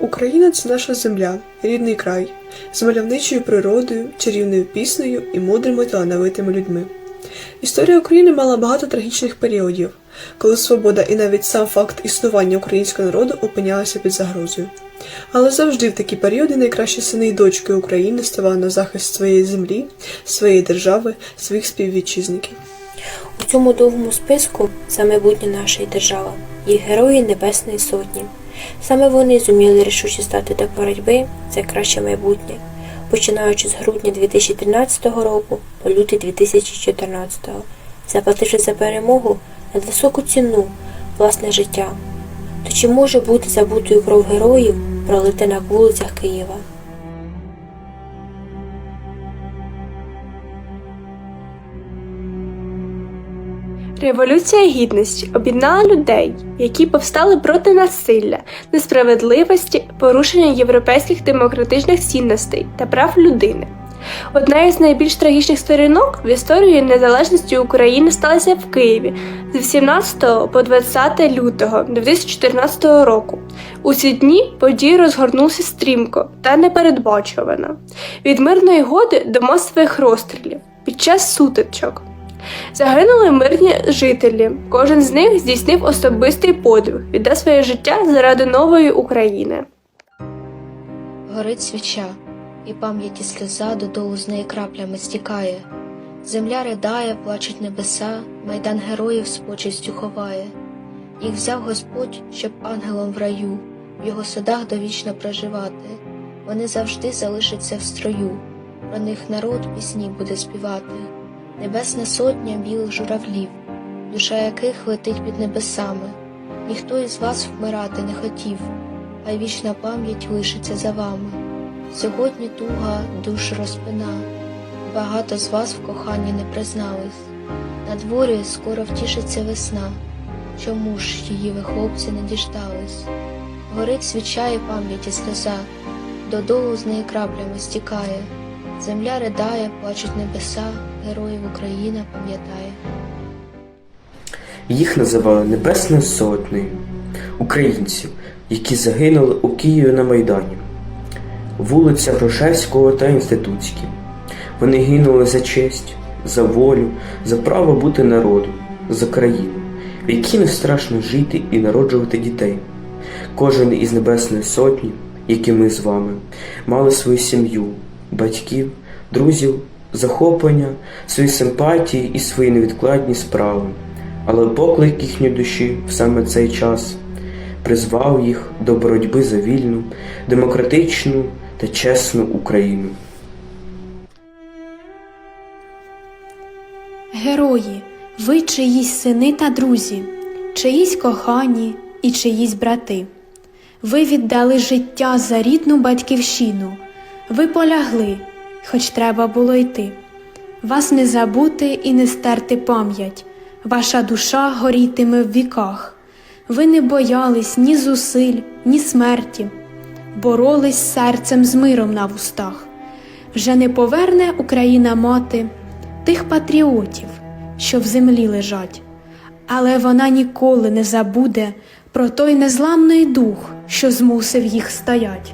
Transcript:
Україна це наша земля, рідний край, з мальовничою природою, чарівною піснею і мудрими талановитими людьми. Історія України мала багато трагічних періодів, коли свобода і навіть сам факт існування українського народу опинялися під загрозою. Але завжди в такі періоди найкращі сини і дочки України ставали на захист своєї землі, своєї держави, своїх співвітчизників. У цьому довгому списку за майбутнє нашої держави є герої Небесної Сотні. Саме вони зуміли рішуче стати до боротьби за краще майбутнє, починаючи з грудня 2013 року по лютий 2014, заплативши за перемогу надвисоку ціну власне життя. То чи може бути забутою кров героїв пролити на вулицях Києва? Революція гідності об'єднала людей, які повстали проти насилля, несправедливості, порушення європейських демократичних цінностей та прав людини. Одна із найбільш трагічних сторінок в історії незалежності України сталася в Києві з 18 по 20 лютого 2014 року. У ці дні події розгорнувся стрімко та непередбачувано від мирної годи до масових розстрілів під час сутичок. Загинули мирні жителі. Кожен з них здійснив особистий подвиг, віддав своє життя заради нової України. Горить свіча, і пам'яті сльоза додолу з неї краплями стікає. Земля ридає, плачуть небеса, майдан героїв з почестю ховає. Їх взяв Господь, щоб ангелом в раю, в його садах довічно проживати. Вони завжди залишаться в строю, про них народ пісні буде співати. Небесна сотня білих журавлів, душа яких летить під небесами. Ніхто із вас вмирати не хотів, а вічна пам'ять лишиться за вами. Сьогодні туга душ розпина, багато з вас в коханні не признались. На дворі скоро втішиться весна. Чому ж її ви, хлопці, не діждались? Горить свіча і пам'яті сльоза, додолу з неї краплями стікає. Земля ридає, плачуть небеса, героїв Україна пам'ятає. Їх називали Небесною Сотнею українців, які загинули у Києві на Майдані, вулиця Грушевського та Інститутській. Вони гинули за честь, за волю, за право бути народом, за країну, в якій не страшно жити і народжувати дітей. Кожен із Небесної Сотні, як і ми з вами, мали свою сім'ю, батьків, друзів, захоплення, свої симпатії і свої невідкладні справи. Але поклик їхньої душі в саме цей час призвав їх до боротьби за вільну, демократичну та чесну Україну. Герої, ви чиїсь сини та друзі, чиїсь кохані і чиїсь брати. Ви віддали життя за рідну батьківщину, ви полягли, хоч треба було йти. Вас не забути і не стерти пам'ять, ваша душа горітиме в віках. Ви не боялись ні зусиль, ні смерті, боролись серцем з миром на вустах. Вже не поверне Україна мати тих патріотів, що в землі лежать, але вона ніколи не забуде про той незламний дух, що змусив їх стоять.